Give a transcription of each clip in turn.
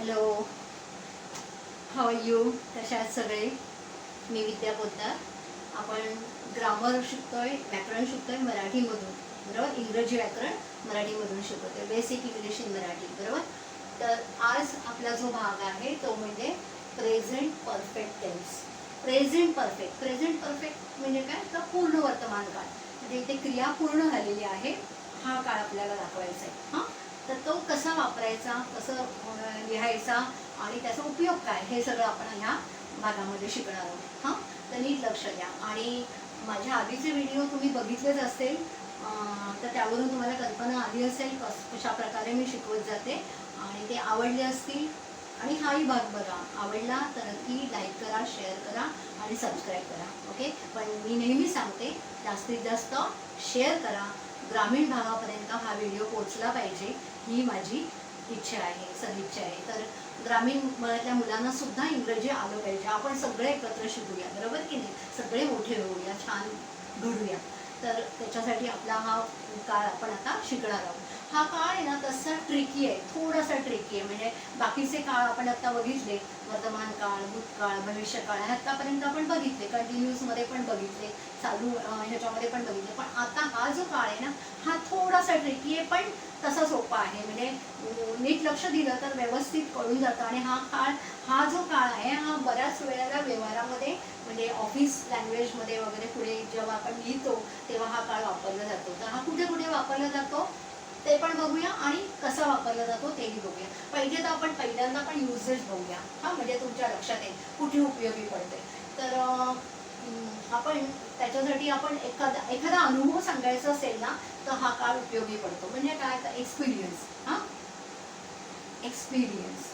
Hello how you कशा सगळे? मी विद्या पोद्दार आपण ग्रामर शिकतोय व्याकरण शिकतोय मराठीमधून बरोबर? इंग्रजी व्याकरण मराठीमधून शिकवतोय. बेसिक इंग्लिश इन मराठी बरोबर? तर आज आपला जो भाग आहे तो म्हणजे present perfect tense present perfect present perfect म्हणजे काय? तर पूर्ण वर्तमान काळ. म्हणजे इथे क्रिया पूर्ण झालेली आहे. हा काळ आपल्याला दाखवायचा आहे. हां? तर तो कसा वापरायचा कसं लिहायचा आणि त्याचा उपयोग काय हे सगळं आपण ह्या भागामध्ये शिकणार आहोत. हां? तर नीट लक्ष द्या. आणि माझ्या आधीचे व्हिडिओ तुम्ही बघितलेच असेल तर त्यावरून तुम्हाला कल्पना आली असेल कस कशा प्रकारे मी शिकवत जाते आणि ते आवडले असतील. आणि हाही भाग बघा. आवडला तर नक्की लाईक करा शेअर करा आणि सबस्क्राईब करा. ओके पण मी नेहमी सांगते जास्तीत जास्त शेअर करा. ग्रामीण भागापर्यंत हा व्हिडिओ पोचला पाहिजे. ही माझी इच्छा आहे सदिच्छा आहे. तर ग्रामीण भागातल्या मुलांना सुद्धा इंग्रजी आलं पाहिजे. आपण सगळे एकत्र शिकूया बरोबर की नाही? सगळे मोठे होऊया छान घडूया. तर त्याच्यासाठी आपला हा काळ आपण आता शिकणार आहोत. हा काळ आहे ना तसा ट्रिकी आहे थोडासा ट्रिकी आहे. म्हणजे बाकीचे काळ आपण आता बघितले वर्तमान काळ भूतकाळ भविष्यकाळ हे आतापर्यंत आपण बघितले कंटिन्यूसमध्ये पण बघितले चालू ह्याच्यामध्ये पण बघितले. पण आता हा जो काळ आहे ना थोडासा ट्रिकी आहे पण तसा सोपा आहे. म्हणजे नीट लक्ष दिलं तर व्यवस्थित कळून जातं. आणि हा काळ हा जो काळ आहे हा बऱ्याच वेळेला व्यवहारामध्ये म्हणजे ऑफिस लँग्वेजमध्ये वगैरे पुढे जेव्हा आपण लिहितो तेव्हा हा काळ वापरला जातो. तर हा कुठे कुठे वापरला जातो ते पण बघूया. आणि कसा वापरला जातो तेही बघूया. पहिले तर आपण पहिल्यांदा पण युजेस बघूया. हा म्हणजे तुमच्या लक्षात येईल. कुठे उपयोगी पडते तर आपण त्याच्यासाठी आपण एखादा एखादा अनुभव सांगायचा असेल ना तर हा काळ उपयोगी पडतो. म्हणजे काय तर एक्सपिरियन्स हा? एक्सपिरियन्स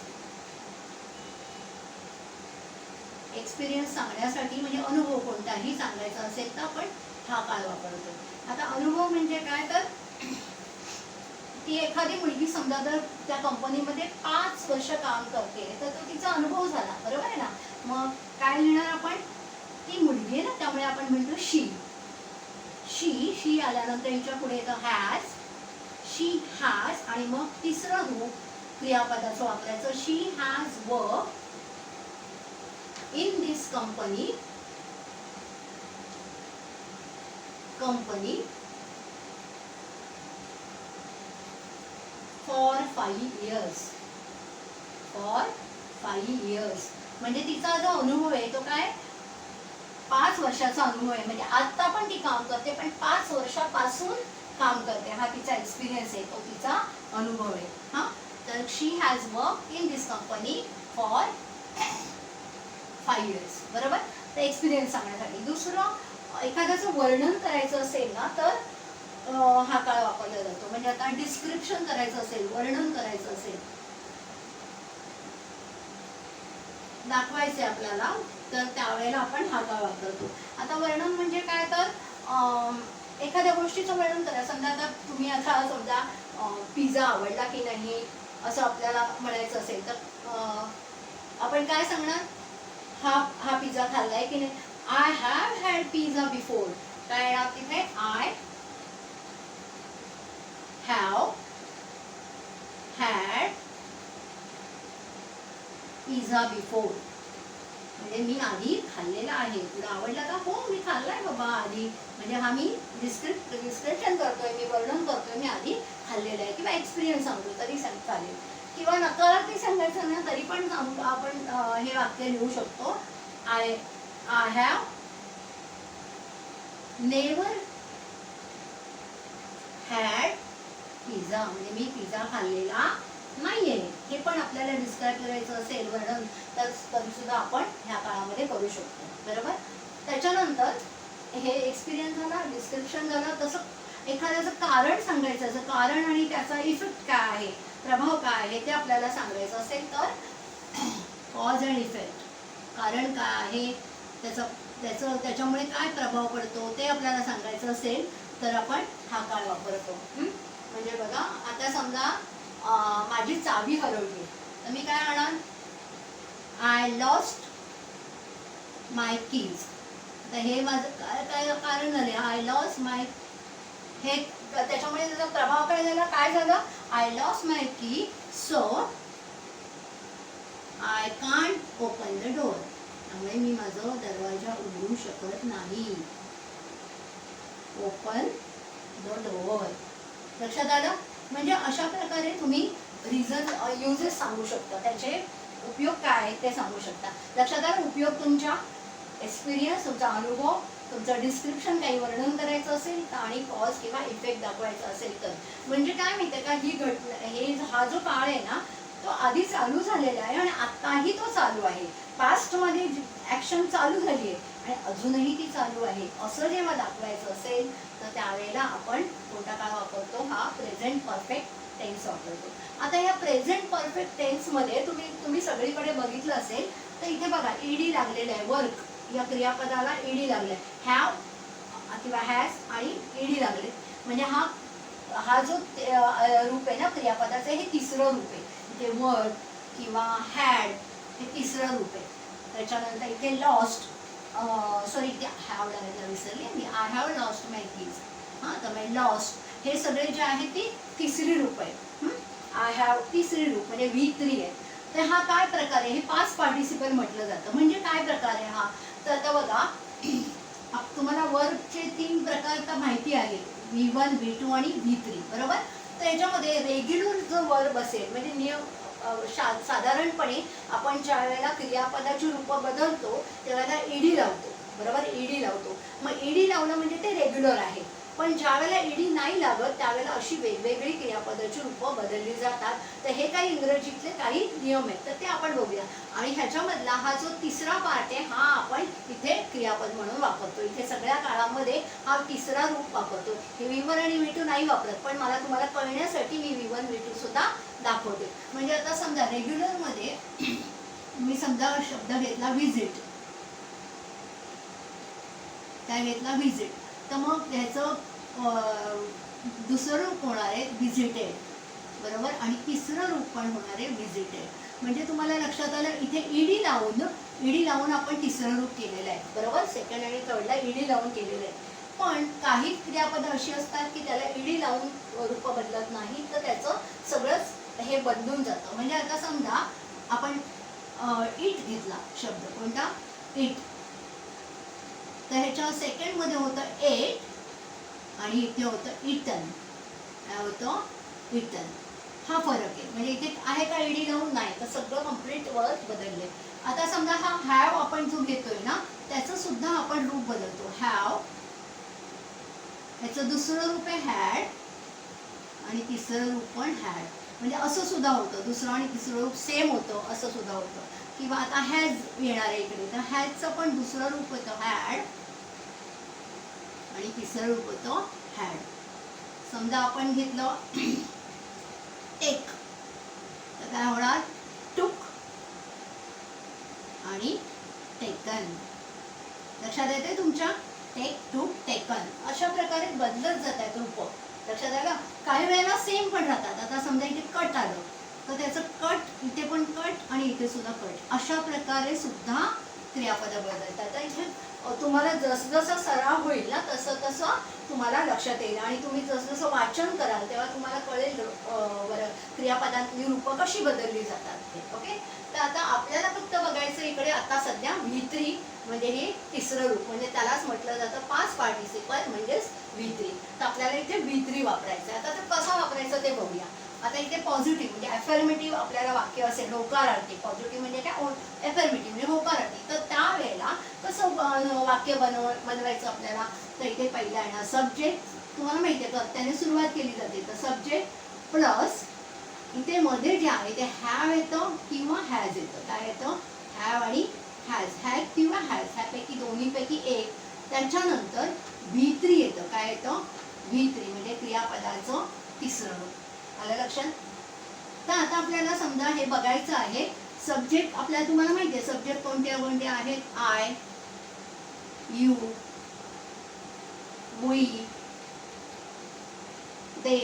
एक्सपिरियन्स सांगण्यासाठी म्हणजे अनुभव कोणताही सांगायचा असेल तर आपण हा काळ वापरतो. आता अनुभव म्हणजे काय तर? ती एखादी मुलगी समजा जर त्या कंपनीमध्ये पाच वर्ष काम करते तर तो तिचा अनुभव झाला. बरोबर आहे ना? मग काय लिहिणार आपण? ती मुलगी आहे ना त्यामुळे आपण म्हणतो शी शी शी आल्यानंतर हिच्या पुढे येतं हॅज शी हॅज आणि मग तिसरं रूप क्रियापदाचं वापरायचं. She has work in this company company for five years for five years म्हणजे तिचा जो अनुभव आहे तो काय? पाच वर्षाचा अनुभव आहे. म्हणजे आता पण ती काम करते पण पाच वर्षापासून काम करते. हा तिचा एक्सपिरियन्स आहे तो तिचा अनुभव आहे. हा? तर she has work in this company for five years बरोबर? तर एक्सपिरियन्स सांगण्यासाठी. दुसरं एखाद्याचं वर्णन करायचं असेल ना तर हा काळ वापरला जातो. म्हणजे आता डिस्क्रिप्शन करायचं असेल वर्णन करायचं असेल. दाखवायचे आपल्याला. तर त्यावेळेला आपण हा काळ वापरतो. आता वर्णन म्हणजे काय तर एखाद्या गोष्टीचं वर्णन करा. समजा आता तुम्ही आता समजा पिझ्झा आवडला की नाही असं आपल्याला म्हणायचं असेल तर आपण काय सांगणार? हा हा पिझ्झा खाल्लाय की नाही? I have had pizza before काय येणार तिथे I have had pizza before म्हणजे मी आधी खाल्लेला आहे. तुला आवडला का? हो मी खाल्लाय बाबा आधी. म्हणजे हा मी डिस्क्रिप डिस्क्रिप्शन करतोय मी वर्णन करतोय मी आधी खाल्लेलं आहे. किंवा एक्सपिरियन्स सांगतो तरी सांग चालेल. किंवा नकारात्मक सांगायचं ना तरी पण आपण हे वाक्य लिहू शकतो. I I have never had pizza म्हणजे मी पिझ्झा खाल्लेला नाहीये. हे पण आपल्याला डिस्क्राईब करायचं असेल वर्णन तर सुद्धा आपण ह्या काळामध्ये करू शकतो. बरोबर? त्याच्यानंतर हे एक्सपिरियन्स झाला डिस्क्रिप्शन झालं तसं एखाद्याचं कारण सांगायचं असं कारण आणि त्याचा इफेक्ट काय आहे प्रभाव काय आहे ते आपल्याला सांगायचं असेल तर कॉज अँड इफेक्ट कारण काय आहे त्याचं त्याचं त्याच्यामुळे काय प्रभाव पडतो ते आपल्याला सांगायचं असेल तर आपण हा काळ वापरतो. म्हणजे बघा आता समजा माझी चावी हरवली. तर मी काय म्हणणार आय लॉस्ट माय कीज तर हे माझं काय काय कारण झाले? आय लॉस्ट माय हे त्याच्यामुळे त्याचा प्रभाव काय झाला? काय झालं? I lost my key so I can't open the door त्यामुळे मी माझं दरवाजा उघडू शकत नाही. ओपन द डोअर लक्षात आलं? म्हणजे अशा प्रकारे तुम्ही रिझन युजेस सांगू शकता. त्याचे उपयोग काय आहेत ते सांगू शकता. लक्षात आला उपयोग तुमच्या एक्सपिरियन्स तुमचा अनुभव तुमचं डिस्क्रिप्शन काही वर्णन करायचं असेल तर आणि कॉज किंवा इफेक्ट दाखवायचा असेल तर. म्हणजे काय माहिती का ही घटना हे हा जो काळ आहे ना तो आधी चालू झालेला आहे आणि आत्ताही तो चालू आहे. पास्टमध्ये ऍक्शन चालू झाली आहे आणि अजूनही ती चालू आहे. असं जेव्हा दाखवायचं असेल तर त्यावेळेला आपण कोणता काळ वापरतो? हा प्रेझेंट परफेक्ट टेन्स वापरतो. आता या प्रेझेंट परफेक्ट टेन्समध्ये तुम्ही तुम्ही सगळीकडे बघितलं असेल तर इथे बघा ईडी लागलेलं आहे. वर्क या क्रियापदाला ईडी आहे. हॅव किंवा हॅज आणि ईडी लागले म्हणजे हा हा जो रूप आहे ना क्रियापदाचं हे तिसरं रूप आहे. इथे वर्क किंवा हॅड हे तिसरं रूप आहे. त्याच्यानंतर इथे लॉस्ट सॉरी इथे हॅव लागायला विसरली मी I have lost my keys हां तर माय लॉस्ट हे सगळे जे आहे ती तिसरी रूप आहे आय हॅव तिसरी रूप म्हणजे व्ही थ्री आहे तर हा काय प्रकार आहे हे पाच पार्टिसिपल म्हटलं जातं म्हणजे काय प्रकार आहे हा तर आता बघा तुम्हाला वर्कचे तीन प्रकार तर माहिती आहे व्ही वन व्ही टू आणि व्ही थ्री बरोबर तर याच्यामध्ये रेग्युलर जो वर्ब असेल म्हणजे नियम शा- साधारणपणे आपण ज्या वेळेला क्रियापदाची रूपं बदलतो त्यावेळेला ईडी लावतो. बरोबर? ईडी लावतो. मग ईडी लावणं म्हणजे ते रेग्युलर आहे. पण ज्यावेळेला ईडी नाही लागत त्यावेळेला अशी वेगवेगळी क्रियापदाची रूपं बदलली जातात. तर हे काही इंग्रजीतले काही नियम आहेत तर ते आपण बघूया. आणि ह्याच्यामधला हा जो तिसरा पार्ट आहे हा आपण इथे क्रियापद म्हणून वापरतो. इथे सगळ्या काळामध्ये हा तिसरा रूप वापरतो. हे विवन आणि विटू टू नाही वापरत पण मला तुम्हाला कळण्यासाठी मी विवन विटू सुद्धा दाखवते. म्हणजे आता समजा रेग्युलरमध्ये मी समजा शब्द घेतला व्हिजिट काय घेतला व्हिजिट तर मग ह्याचं दुसरं रूप होणार आहे व्हिजिटेड बरोबर? आणि तिसरं रूप पण होणार आहे व्हिजिटेड म्हणजे तुम्हाला लक्षात आलं इथे ईडी लावून ईडी लावून आपण तिसरं रूप केलेलं आहे. बरोबर? सेकंड आणि थर्डला ईडी लावून केलेलं आहे. पण काही क्रियापदं अशी असतात की त्याला ईडी लावून रूप बदलत नाही तर त्याचं सगळंच हे बदलून जातं. म्हणजे आता समजा आपण इट घेतला शब्द. कोणता? इट तर ह्याच्यावर सेकंडमध्ये होतं एट आणि इथे होतं इटन काय होतं? इटन हा फरक आहे. म्हणजे इथे आहे का ईडी लावून? नाही. तर सगळं कंप्लीट वर्क बदलले. आता समजा हा हॅव आपण जो घेतोय ना त्याचं सुद्धा आपण रूप बदलतो. हॅव ह्याचं दुसरं रूप आहे हॅड आणि तिसरं रूप पण हॅड म्हणजे असं सुद्धा होतं. दुसरं आणि तिसरं रूप सेम होतं. असं सुद्धा होतं. किंवा आता हॅज येणार आहे इकडे. तर हॅजचं पण दुसरं रूप होतं हॅड आणि तिसरं रूप होतं हॅड समजा आपण घेतलं टेक तर काय होणार? टुक आणि टेकन लक्षात येते तुमच्या? टेक टू टेकन अशा प्रकारे बदलत जात आहेत रूप. लक्षात आलं? काही वेळेला सेम पण राहतात. आता समजा इथे कट आलं. तर त्याचं कट इथे पण कट आणि इथे सुद्धा कट. अशा प्रकारे सुद्धा क्रियापदं बदलतात. आता इथे तुम्हाला जसजसं सराव होईल ना तसं तसं तुम्हाला लक्षात येईल. आणि तुम्ही जसजसं वाचन कराल तेव्हा तुम्हाला कळेल बरं क्रियापदांतली रूपं कशी बदलली जातात. ते ओके? तर आता आपल्याला फक्त बघायचं इकडे आता सध्या वित्री म्हणजे हे तिसरं रूप. म्हणजे त्यालाच म्हटलं जातं पाच पार्टिसिपल म्हणजेच वित्री तर आपल्याला इथे वित्री वापरायचं आहे. आता ते कसं वापरायचं ते बघूया. आता इथे पॉझिटिव्ह म्हणजे अफर्मेटिव्ह आपल्याला वाक्य असेल होकारार्थी. पॉझिटिव्ह म्हणजे काय? एफर्मेटिव्ह म्हणजे होकारार्थी. तर त्यावेळेला कसं वाक्य बनव बनवायचं आपल्याला? तर इथे पहिला आहे ना सब्जेक्ट तुम्हाला माहिती आहे कर्त्याने सुरुवात केली जाते. तर सब्जेक्ट प्लस इथे मध्ये जे आहे ते हॅव येतं किंवा हॅज येतं. काय येतं? हॅव आणि हॅज हॅज किंवा हॅज ह्यापैकी दोन्हीपैकी एक. त्याच्यानंतर व्ही थ्री येतं. काय येतं? व्ही थ्री म्हणजे क्रियापदाचं तिसरं. रूप आलं लक्षात? तर आता आपल्याला समजा हे बघायचं आहे सब्जेक्ट आपल्याला तुम्हाला माहिती आहे सब्जेक्ट कोणत्या कोणत्या आहेत? आय यू वी दे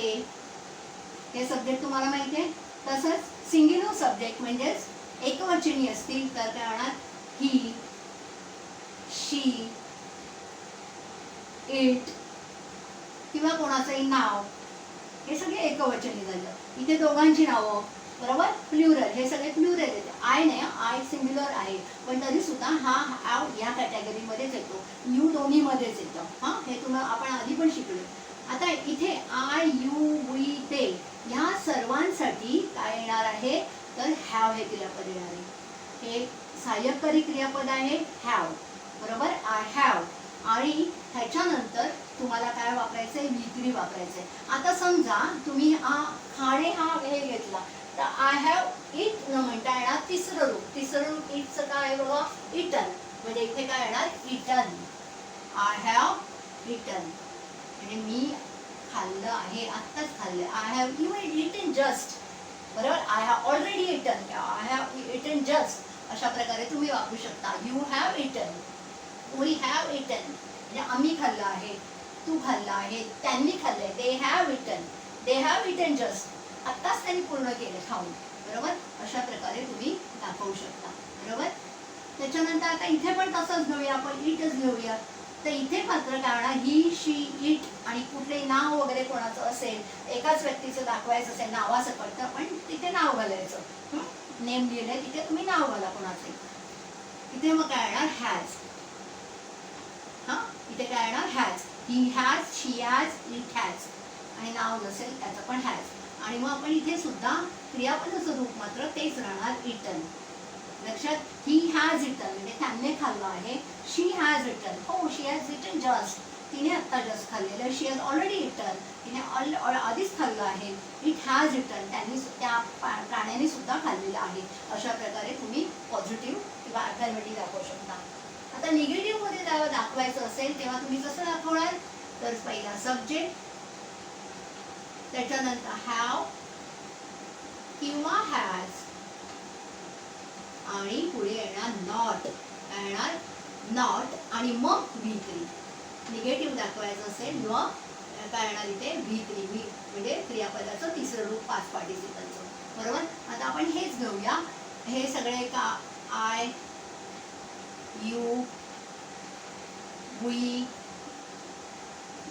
हे सब्जेक्ट तुम्हाला माहिती आहे? तसंच सिंग्युलर सब्जेक्ट म्हणजेच एकवचनी असतील तर काय होणार? ही शी इट किंवा कोणाचंही नाव. हे सगळे एकवचनी झालं. इथे दोघांची नावं बरोबर? प्ल्युरल हे सगळे प्ल्युरल येते आय नाही आय सिंग्युलर आहे. पण तरी सुद्धा हा हॅव या कॅटेगरीमध्येच येतो. यू दोन्हीमध्येच येतं. हां? हे तुम्हाला आपण आधी पण शिकलो आता इथे आय यू वी ते ह्या सर्वांसाठी काय येणार आहे? तर हॅव हे क्रियापद येणार आहे. हे सहाय्यकारी क्रियापद आहे. हॅव बरोबर? आय हॅव आणि ह्याच्यानंतर तुम्हाला काय वापरायचं आहे विक्री वापरायचं आहे आता समजा तुम्ही हा खाणे हा हे घेतला तर आय हॅव इट न म्हणता येणार तिसरं रूप. तिसरं रूप इटचं काय आहे बघा इटन म्हणजे इथे काय येणार? इटन आय हॅव इटन म्हणजे मी खाल्लं आहे आत्ताच खाल्लं. I have even eaten just बरोबर? I have already eaten I have eaten just अशा प्रकारे तुम्ही वापरू शकता. You have eaten we have eaten म्हणजे आम्ही खाल्लं आहे. तू खाल्ला आहे त्यांनी खाल्लंय. They have eaten they have eaten just आत्ताच त्यांनी पूर्ण केलं खाऊन. बरोबर? अशा प्रकारे तुम्ही दाखवू शकता. बरोबर? त्याच्यानंतर आता इथे पण तसंच घेऊया आपण. इटच घेऊया. तर इथे मात्र कारण ही शी इट आणि कुठले नाव वगैरे कोणाचं असेल एकाच व्यक्तीचं दाखवायचं असेल नावाचं पडतं पण तिथे नाव घालायचं. नेम लिहिलंय तिथे तुम्ही नाव घाला कोणाचे. इथे मग काय येणार? हॅज हा? इथे काय येणार? Has he has she has it has आणि नाव नसेल त्याचं पण हॅज आणि मग आपण इथे सुद्धा क्रियापदाचं रूप मात्र तेच राहणार इटन लक्षात? ही हॅज इटन म्हणजे त्यांनी खाल्लं आहे. शी हॅज इटन हो शी हॅज इटन जस्ट तिने आत्ता जस्ट खाल्लेलं. शी हॅज ऑलरेडी इटन तिने ऑल आधीच खाल्लं आहे. इट हॅज रिटर्न त्यांनी त्या प्राण्याने सुद्धा खाल्लेलं आहे. अशा प्रकारे तुम्ही पॉझिटिव्ह किंवा अफर्मेटिव्ह दाखवू शकता. आता निगेटिव्हमध्ये जेव्हा दाखवायचं असेल तेव्हा तुम्ही कसं दाखवणार? तर पहिला सब्जेक्ट त्याच्यानंतर हॅव किंवा हॅज आणि पुढे येणार नॉट येणार नॉट आणि मग व्ही थ्री निगेटिव्ह दाखवायचं असेल मग काय येणार इथे? व्ही थ्री व्ही म्हणजे क्रियापदाचं तिसरं रूप पाच पार्टिसिपलचं बरोबर? आता आपण हेच घेऊया. हे सगळे का आय यू वी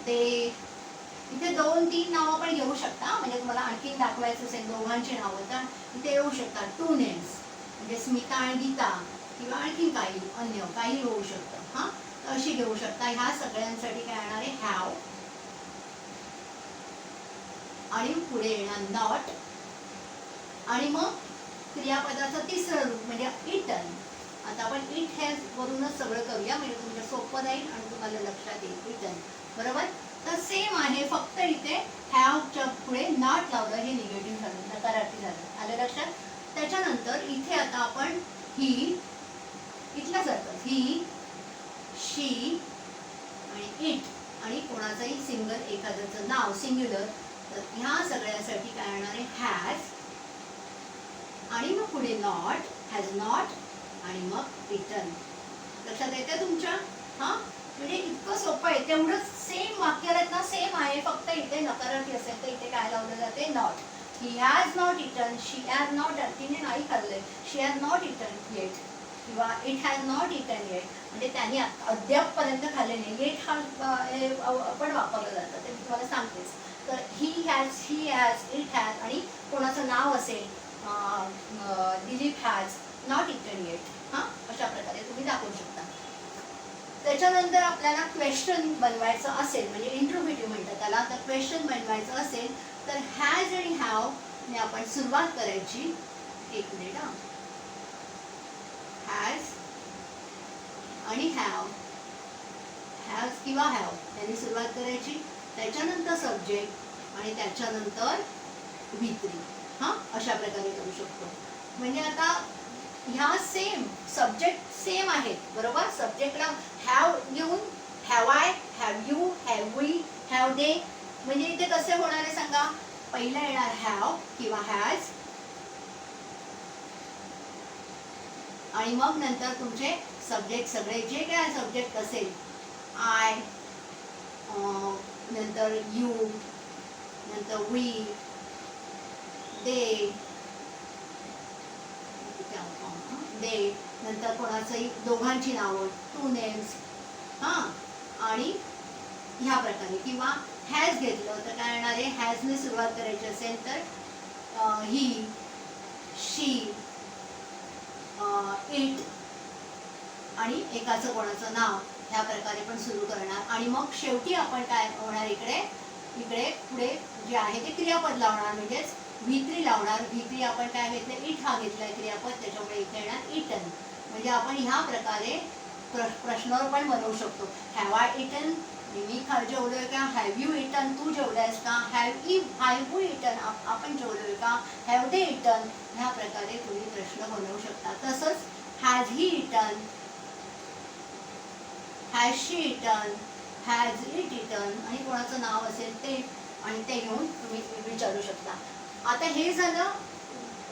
ते इथे दोन तीन नावं पण घेऊ शकता म्हणजे तुम्हाला आणखीन दाखवायचं असेल दोघांची नावं तर इथे येऊ शकतात. टू नेम्स म्हणजे स्मिता आणि गीता. किंवा आणखीन काही अन्य काही होऊ शकतं. हां? तर अशी घेऊ शकता. ह्या सगळ्यांसाठी काय येणार आहे? हॅव आणि पुढे येणार नॉट आणि मग क्रियापदाचं तिसरं रूप म्हणजे इटन इट हॅज वरूनच सगळं करूया म्हणजे तुमच्या सोपं जाईल आणि तुम्हाला लक्षात येईल. रिटर्न बरोबर? तर सेम आहे फक्त इथे हॅवच्या पुढे नॉट लावलं हे निगेटिव्ह झालं नकारार्थी झालं. आलं लक्षात? त्याच्यानंतर इथे आता आपण ही इथल्यासारखं ही शी आणि इट आणि कोणाचंही सिंगल एखाद्याचं नाव सिंग्युलर तर ह्या सगळ्यासाठी काय येणार आहे? हॅज आणि मग पुढे नॉट हॅज नॉट आणि मग रिटर्न लक्षात येते तुमच्या? हा? म्हणजे इतकं सोपं आहे. तेवढंच सेम वाक्यरचना सेम आहे. फक्त इथे नकारार्थी असेल तर इथे काय लावलं जाते? Not he has not eaten she has not तिने नाही खाल्लंय she has not eaten yet किंवा it has not eaten yet म्हणजे त्यांनी अद्यापपर्यंत खाल्ले नाही. येट हा पण वापरलं जातं. ते मी तुम्हाला सांगतेच तर he has he has it has आणि कोणाचं नाव असेल Dilip has not eaten yet हां अशा प्रकारे तुम्ही दाखवू शकता. त्याच्यानंतर आपल्याला क्वेश्चन बनवायचं असेल म्हणजे इंट्रोव्हेटिव्ह म्हणतात त्याला तर क्वेश्चन बनवायचं असेल तर हॅज आणि हॅव ने आपण सुरुवात करायची. एक मिनिट हा. हॅज आणि हॅव हॅज किंवा हॅव त्यांनी सुरुवात करायची. त्याच्यानंतर सब्जेक्ट आणि त्याच्यानंतर वित्री हां अशा प्रकारे करू शकतो. म्हणजे आता ह्या सेम सब्जेक्ट सेम आहेत बरोबर? सब्जेक्टला हॅव घेऊन have I have you have we have they म्हणजे इथे कसे होणार आहे सांगा? पहिला येणार हॅव किंवा हॅज आणि मग नंतर तुमचे सब्जेक्ट सगळे जे काय सब्जेक्ट असेल आय नंतर यू नंतर वी दे दे नंतर कोणाचंही दोघांची नावं टू नेम्स हां? आणि ह्या प्रकारे. किंवा हॅज घेतलं तर काय येणार आहे? हॅजने सुरुवात करायची असेल तर ही शी इट आणि एकाचं कोणाचं नाव ह्या प्रकारे पण सुरू करणार. आणि मग शेवटी आपण काय होणार इकडे? इकडे पुढे जे आहे ते क्रियापद लावणार म्हणजेच भित्री लावणार भित्री आपण काय घेतलं? इट हा घेतलाय क्रियापद त्याच्यामुळे इथे येणार इटन. म्हणजे आपण ह्या प्रकारे प्र प्रश्नावर पण बनवू शकतो. हॅव आय इटन मी खा जेवलोय का? हॅव यू इटन तू जेवलायस का? Have E have you eaten आपण जेवलोय का? हॅव दे इटन ह्या प्रकारे तुम्ही प्रश्न बनवू शकता. तसंच has he eaten has she eaten has it eaten आणि कोणाचं नाव असेल ते आणि ते घेऊन तुम्ही विचारू शकता. आता हे झालं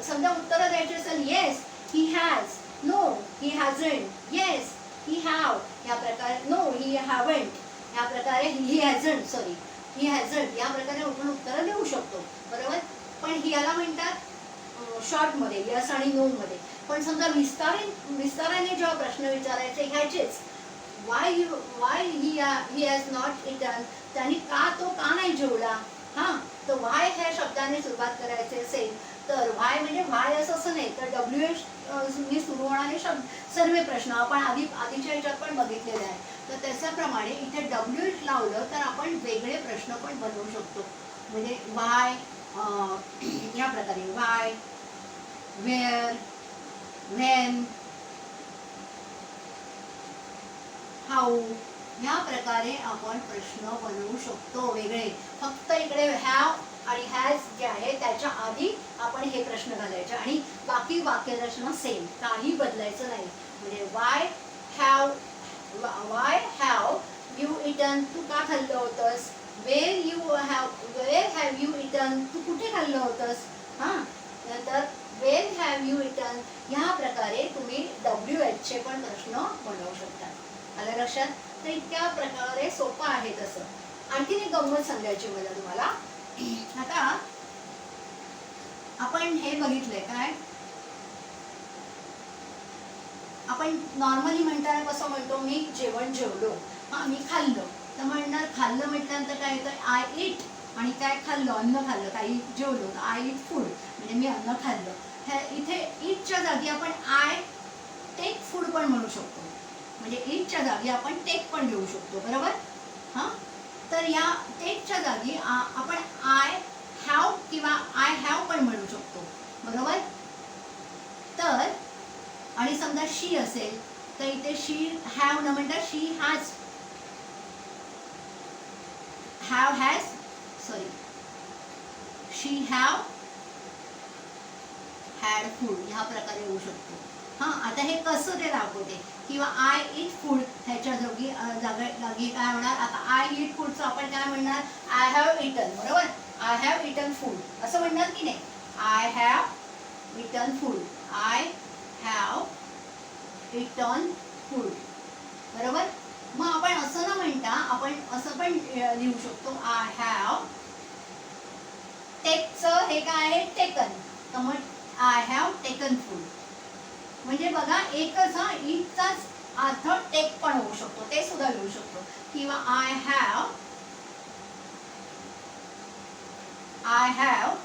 समजा उत्तरं द्यायची असेल yes he has no he hasn't yes he have या प्रकारे नो ही हॅवंट या प्रकारे ही हॅझंट सॉरी ही हॅझंट या प्रकारे आपण उत्तरं देऊ शकतो बरोबर? पण ही याला म्हणतात शॉर्टमध्ये यस आणि नो मध्ये. पण समजा विस्तारे विस्ताराने जेव्हा प्रश्न विचारायचे ह्याचेच why you why he he has not eaten त्यांनी का तो का नाही जेवला? हा तर व्हाय ह्या शब्दाने सुरुवात करायची असेल तर व्हाय म्हणजे व्हाय असं असं नाही तर डब्ल्यू एच मी सुरू होणारे शब्द सर्व प्रश्न आपण आधी आधीच्या ह्याच्यात पण बघितलेले आहे तर त्याच्याप्रमाणे इथे डब्ल्यू एच लावलं तर आपण वेगळे प्रश्न पण बनवू शकतो. म्हणजे वाय या प्रकारे वाय वेअर व्हेन हाऊ ह्या प्रकारे आपण प्रश्न बनवू शकतो वेगळे. फक्त इकडे हॅव आणि हॅज जे आहे त्याच्या आधी आपण हे प्रश्न घालायचे. आणि बाकी वाक्यरचना सेम काही बदलायचं नाही. म्हणजे why have why have you eaten तू का खाल्लं होतंस? Where you have where have you eaten तू कुठे खाल्लं होतंस? हां? नंतर वेर हॅव यू इटन ह्या प्रकारे तुम्ही डब्ल्यू एचचे पण प्रश्न बनवू शकता. आलं लक्षात? तर इतक्या प्रकारे सोपं आहे तसं. आणखीन एक गंमत सांगायची मला तुम्हाला. आता आपण हे बघितलंय काय? आपण नॉर्मली म्हणताना कसं म्हणतो मी जेवण जेवलो हा मी खाल्लं. तर म्हणणार खाल्लं म्हटल्यानंतर काय येतं? आय इट आणि काय खाल्लं? अन्न खाल्लं. काही जेवलो तर आय इट फूड म्हणजे मी अन्न खाल्लं. इथे इटच्या जागी आपण आय टेक फूड पण म्हणू शकतो. म्हणजे इटच्या जागी आपण टेक पण घेऊ शकतो बरोबर? हां? तर या टेकच्या जागी आपण आय हॅव किंवा आय हॅव पण म्हणू शकतो बरोबर? तर आणि समजा शी असेल तर इथे शी हॅव न म्हणता she has have has sorry she have had food ह्या प्रकारे होऊ शकतो. हां? आता हे कसं ते दाखवते? किंवा आय इट फूड ह्याच्या जोगी जागा जागी काय होणार? आता आय इट फूडचं आपण काय म्हणणार? आय हॅव इटन बरोबर? आय हॅव इटन फूड असं म्हणणार की नाही? I have eaten food I have eaten food बरोबर? मग आपण असं न म्हणता आपण असं पण लिहू शकतो. आय हॅव टेकचं हे काय आहे? टेकन तर मग आय हॅव टेकन फूड म्हणजे बघा एकच हा इथचाच अर्थ टेक पण होऊ शकतो. ते सुद्धा लिहू शकतो. किंवा I have I have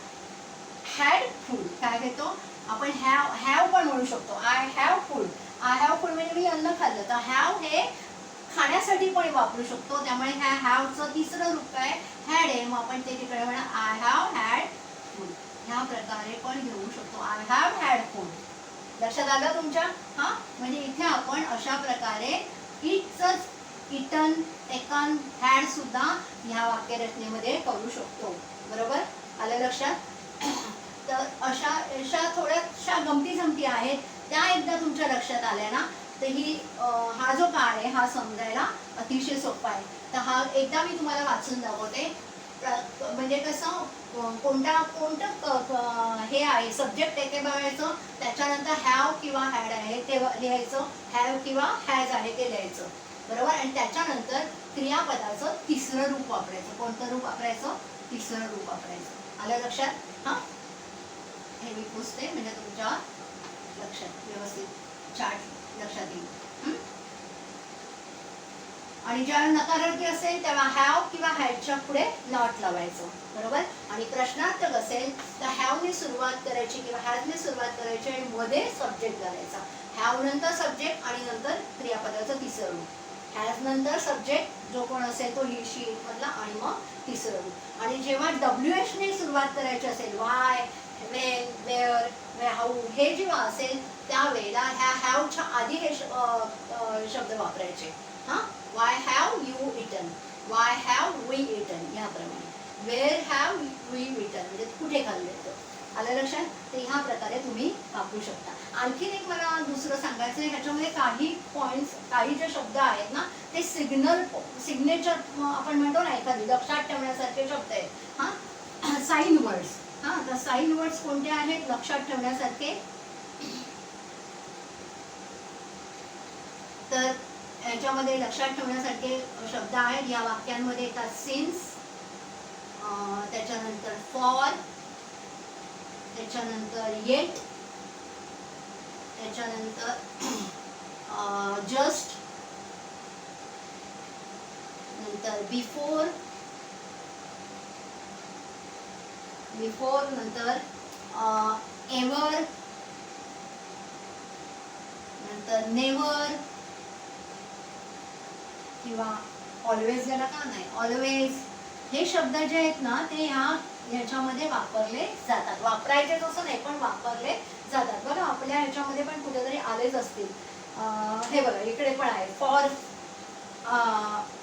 had food काय घेतो? आपण हॅव हॅव पण म्हणू शकतो. I have food I have food म्हणजे मी अन्न खाल्लं. तर हॅव हे खाण्यासाठी पण वापरू शकतो. त्यामुळे ह्या हॅवचं तिसरं रूप आहे हॅड आहे. मग आपण ते तिकडे म्हणा आय हॅव हॅड फूड ह्या प्रकारे पण घेऊ शकतो. आय हॅव हॅड फूड लक्षात आलं तुमच्या? हा? म्हणजे इथे आपण अशा प्रकारे इटच इटन टेकन हॅड सुद्धा ह्या वाक्यरचनेमध्ये करू शकतो. बरोबर? आलं लक्षात? तर अशा अशा थोड्याशा गमती जमती आहेत त्या एकदा तुमच्या लक्षात आल्या ना तर ही हा जो काळ आहे हा समजायला अतिशय सोपा आहे. तर हा एकदा मी तुम्हाला वाचून दाखवते. म्हणजे कसं कोणता कोणतं हे आहे सब्जेक्ट आहे ते बघायचं त्याच्यानंतर हॅव किंवा हॅड आहे ते लिहायचं हॅव किंवा हॅज आहे ते लिहायचं. बरोबर? आणि त्याच्यानंतर क्रियापदाचं तिसरं रूप वापरायचं. कोणतं रूप वापरायचं? तिसरं रूप वापरायचं. आलं लक्षात? हां? हे मी पुसते म्हणजे तुमच्या लक्षात व्यवस्थित चार्ट लक्षात येईल. आणि ज्यावेळी नकारार्थी असेल तेव्हा हॅव किंवा हॅडच्या पुढे नॉट लावायचं. बरोबर? आणि प्रश्नार्थक असेल तर हॅवने सुरुवात करायची किंवा हॅजने सुरुवात करायची आणि मध्ये सब्जेक्ट करायचा. हॅव नंतर सब्जेक्ट आणि नंतर क्रियापदाचं तिसरं रूप. हॅज नंतर सब्जेक्ट जो कोण असेल तो हिशी मधला आणि मग तिसरं रूप. आणि जेव्हा डब्ल्यू एचने सुरुवात करायची असेल वाय वेन वेअर हाऊ हे जेव्हा असेल त्यावेळेला ह्या हॅवच्या आधी हे शब्द वापरायचे. Why have you eaten why have we eaten ह्याप्रमाणे वेअर हॅव वी इटन म्हणजे कुठे खाल्ले तर आलं लक्षात? तर ह्या प्रकारे तुम्ही वापरू शकता. आणखीन एक मला दुसरं सांगायचं आहे ह्याच्यामध्ये काही पॉईंट्स काही जे शब्द आहेत ना ते सिग्नल सिग्नेचर आपण म्हणतो ना एखादी लक्षात ठेवण्यासारखे शब्द आहेत. हां? साईन वर्ड्स हां? तर साईन वर्ड्स कोणते आहेत? लक्षात ठेवण्यासारखे. तर याच्यामध्ये लक्षात ठेवण्यासारखे शब्द आहेत. या वाक्यांमध्ये येतात सिन्स त्याच्यानंतर फॉर त्याच्यानंतर येट त्याच्यानंतर जस्ट नंतर बिफोर बिफोर नंतर एव्हर नंतर नेव्हर किंवा ऑलवेज याला का नाही ऑलवेज हे शब्द जे आहेत ना ते ह्या ह्याच्यामध्ये वापरले जातात. वापरायचे तसं नाही पण वापरले जातात. बघा आपल्या ह्याच्यामध्ये पण कुठेतरी आलेच असतील. हे बघा इकडे पण आहे. For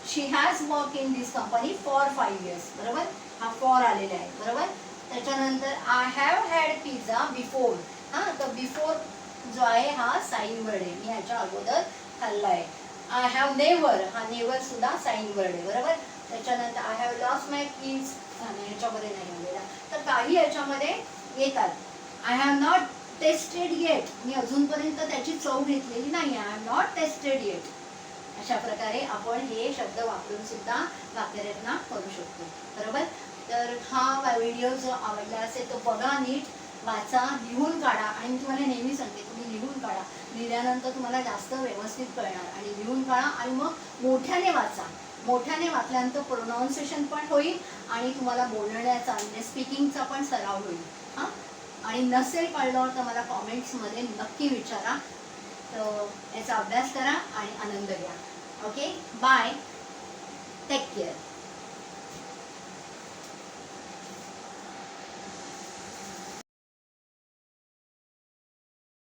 she has work in this company for five years बरोबर? हा फॉर आलेला आहे. बरोबर? त्याच्यानंतर I have had pizza before हां तर बिफोर जो आहे हा साईन वर्ड आहे मी ह्याच्या अगोदर खाल्ला आहे आय हॅव नेवर हा नेवर सुद्धा साईन वर्ड आहे बरोबर? त्याच्यानंतर I have lost my kids याच्यामध्ये नाही आलेला. तर काही याच्यामध्ये येतात. I have not tasted yet मी अजूनपर्यंत त्याची चव घेतलेली नाही. I have not tasted yet अशा प्रकारे आपण हे शब्द वापरून सुद्धा वाक्यरचना करू शकतो. बरोबर? तर हा व्हिडिओ जो आवडला असेल तो बघा नीट. वाचा लिहून काढा. आणि मी तुम्हाला नेहमी सांगते तुम्ही लिहून काढा. लिहिल्यानंतर तुम्हाला जास्त व्यवस्थित कळणार. आणि लिहून काढा आणि मग मोठ्याने वाचा. मोठ्याने वाचल्यानंतर प्रोनाऊन्सिएशन पण होईल आणि तुम्हाला बोलण्याचा म्हणजे स्पीकिंगचा पण सराव होईल. हां? आणि नसेल कळलं तर मला कॉमेंट्समध्ये नक्की विचारा. तर याचा अभ्यास करा आणि आनंद घ्या. Okay bye take care